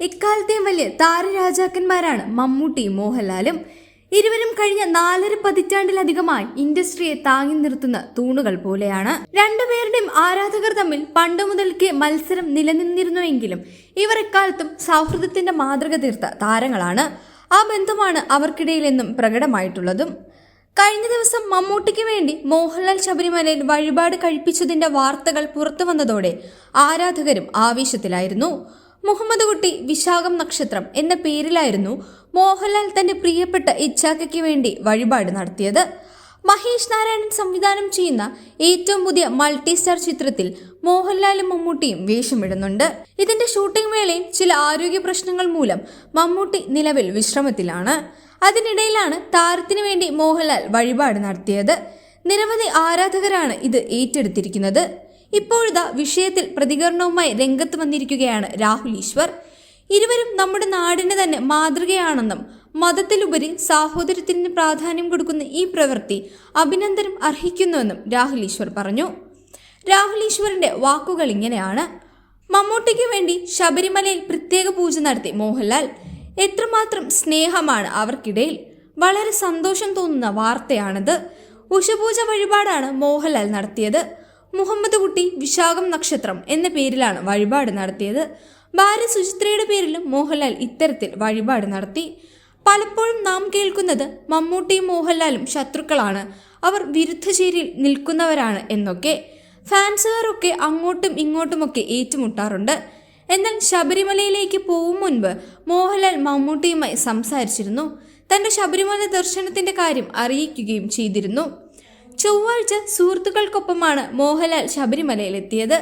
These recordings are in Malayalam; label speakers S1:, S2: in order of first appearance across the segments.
S1: ഇക്കാലത്തെയും വലിയ താരരാജാക്കന്മാരാണ് മമ്മൂട്ടിയും മോഹൻലാലും. ഇരുവരും കഴിഞ്ഞ നാലര പതിറ്റാണ്ടിലധികമായി ഇൻഡസ്ട്രിയെ താങ്ങി നിർത്തുന്ന തൂണുകൾ പോലെയാണ്. രണ്ടുപേരുടെയും ആരാധകർ തമ്മിൽ പണ്ട് മുതൽക്കേ മത്സരം നിലനിന്നിരുന്നുവെങ്കിലും ഇവർ എക്കാലത്തും സൗഹൃദത്തിന്റെ മാതൃക തീർത്ത താരങ്ങളാണ്. ആ ബന്ധമാണ് അവർക്കിടയിലെന്നും പ്രകടമായിട്ടുള്ളതും. കഴിഞ്ഞ ദിവസം മമ്മൂട്ടിക്ക് വേണ്ടി മോഹൻലാൽ ശബരിമലയിൽ വഴിപാട് കഴിപ്പിച്ചതിന്റെ വാർത്തകൾ പുറത്തു വന്നതോടെ ആരാധകരും ആവേശത്തിലായിരുന്നു. മുഹമ്മദ് കുട്ടി വിശാഖം നക്ഷത്രം എന്ന പേരിലായിരുന്നു മോഹൻലാൽ തന്റെ പ്രിയപ്പെട്ട ഇച്ഛാക്കയ്ക്ക് വേണ്ടി വഴിപാട് നടത്തിയത്. മഹേഷ് നാരായണൻ സംവിധാനം ചെയ്യുന്ന ഏറ്റവും പുതിയ മൾട്ടി സ്റ്റാർ ചിത്രത്തിൽ മോഹൻലാലും മമ്മൂട്ടിയും വേഷമിടുന്നുണ്ട്. ഇതിന്റെ ഷൂട്ടിംഗ് വേളയിൽ ചില ആരോഗ്യ പ്രശ്നങ്ങൾ മൂലം മമ്മൂട്ടി നിലവിൽ വിശ്രമത്തിലാണ്. അതിനിടയിലാണ് താരത്തിനു വേണ്ടി മോഹൻലാൽ വഴിപാട് നടത്തിയത്. നിരവധി ആരാധകരാണ് ഇത് ഏറ്റെടുത്തിരിക്കുന്നത്. ഇപ്പോഴിതാ വിഷയത്തിൽ പ്രതികരണവുമായി രംഗത്ത് വന്നിരിക്കുകയാണ് രാഹുൽ ഈശ്വർ. ഇരുവരും നമ്മുടെ നാടിന് തന്നെ മാതൃകയാണെന്നും മതത്തിലുപരി സാഹോദര്യത്തിന് പ്രാധാന്യം കൊടുക്കുന്ന ഈ പ്രവൃത്തി അഭിനന്ദനം അർഹിക്കുന്നുവെന്നും രാഹുൽ ഈശ്വർ പറഞ്ഞു. രാഹുൽ ഈശ്വറിന്റെ വാക്കുകൾ ഇങ്ങനെയാണ്. മമ്മൂട്ടിക്ക് വേണ്ടി ശബരിമലയിൽ പ്രത്യേക പൂജ നടത്തി മോഹൻലാൽ. എത്രമാത്രം സ്നേഹമാണ് അവർക്കിടയിൽ. വളരെ സന്തോഷം തോന്നുന്ന വാർത്തയാണിത്. ഉഷപൂജ വഴിപാടാണ് മോഹൻലാൽ നടത്തിയത്. മുഹമ്മദ് കുട്ടി വിശാഖം നക്ഷത്രം എന്ന പേരിലാണ് വഴിപാട് നടത്തിയത്. ഭാര്യ സുചിത്രയുടെ പേരിലും മോഹൻലാൽ ഇത്തരത്തിൽ വഴിപാട് നടത്തി. പലപ്പോഴും നാം കേൾക്കുന്നത് മമ്മൂട്ടിയും മോഹൻലാലും ശത്രുക്കളാണ്. അവർ വിരുദ്ധ ചേരിയിൽ നിൽക്കുന്നവരാണ് എന്നൊക്കെ. ഫാൻസുകാരൊക്കെ അങ്ങോട്ടും ഇങ്ങോട്ടുമൊക്കെ ഏറ്റുമുട്ടാറുണ്ട്. എന്നാൽ ശബരിമലയിലേക്ക് പോകും മുൻപ് മോഹൻലാൽ മമ്മൂട്ടിയുമായി സംസാരിച്ചിരുന്നു. തന്റെ ശബരിമല ദർശനത്തിന്റെ കാര്യം അറിയിക്കുകയും ചെയ്തിരുന്നു. ചൊവ്വാഴ്ച സുഹൃത്തുക്കൾക്കൊപ്പമാണ് മോഹൻലാൽ ശബരിമലയിലെത്തിയത്.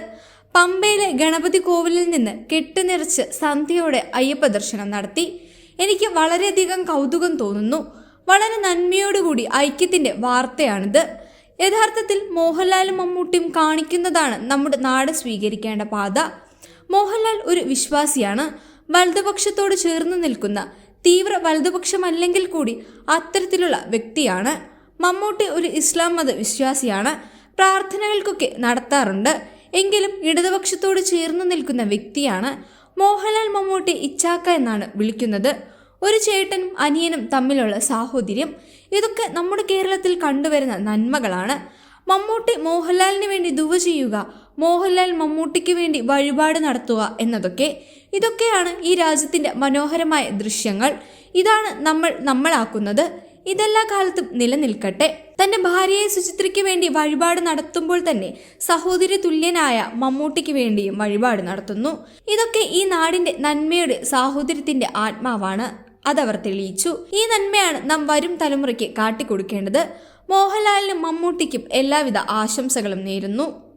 S1: പമ്പയിലെ ഗണപതി കോവിലിൽ നിന്ന് കെട്ടുനിറച്ച് സന്ധ്യയോടെ അയ്യപ്പ ദർശനം നടത്തി. എനിക്ക് വളരെയധികം കൗതുകം തോന്നുന്നു. വളരെ നന്മയോടുകൂടി ഐക്യത്തിന്റെ വാർത്തയാണിത്. യഥാർത്ഥത്തിൽ മോഹൻലാലും മമ്മൂട്ടിയും കാണിക്കുന്നതാണ് നമ്മുടെ നാട് സ്വീകരിക്കേണ്ട പാത. മോഹൻലാൽ ഒരു വിശ്വാസിയാണ്. വലതുപക്ഷത്തോട് ചേർന്ന് നിൽക്കുന്ന തീവ്ര വലതുപക്ഷമല്ലെങ്കിൽ കൂടി അത്തരത്തിലുള്ള വ്യക്തിയാണ്. മമ്മൂട്ടി ഒരു ഇസ്ലാം മത വിശ്വാസിയാണ്. പ്രാർത്ഥനകൾക്കൊക്കെ നടത്താറുണ്ട്. എങ്കിലും ഇടതുപക്ഷത്തോട് ചേർന്ന് നിൽക്കുന്ന വ്യക്തിയാണ് മോഹൻലാൽ മമ്മൂട്ടി ഇച്ചാക്ക എന്നാണ് വിളിക്കുന്നത്. ഒരു ചേട്ടനും അനിയനും തമ്മിലുള്ള സാഹോദര്യം ഇതൊക്കെ നമ്മുടെ കേരളത്തിൽ കണ്ടുവരുന്ന നന്മകളാണ്. മമ്മൂട്ടി മോഹൻലാലിന് വേണ്ടി ദുവ ചെയ്യുക മോഹൻലാൽ മമ്മൂട്ടിക്ക് വേണ്ടി വഴിപാട് നടത്തുക എന്നതൊക്കെ ഇതൊക്കെയാണ് ഈ രാജ്യത്തിന്റെ മനോഹരമായ ദൃശ്യങ്ങൾ. ഇതാണ് നമ്മൾ നമ്മളാക്കുന്നത്. ഇതെല്ലാ കാലത്തും നിലനിൽക്കട്ടെ. തന്റെ ഭാര്യയെ സുചിത്രയ്ക്ക് വേണ്ടി വഴിപാട് നടത്തുമ്പോൾ തന്നെ സഹോദരി തുല്യനായ മമ്മൂട്ടിക്ക് വേണ്ടിയും വഴിപാട് നടത്തുന്നു. ഇതൊക്കെ ഈ നാടിന്റെ നന്മയുടെ സാഹോദര്യത്തിന്റെ ആത്മാവാണ്. അതവർ തെളിയിച്ചു. ഈ നന്മയാണ് നാം വരും തലമുറയ്ക്ക് കാട്ടിക്കൊടുക്കേണ്ടത്. മോഹൻലാലിനും മമ്മൂട്ടിക്കും എല്ലാവിധ ആശംസകളും നേരുന്നു.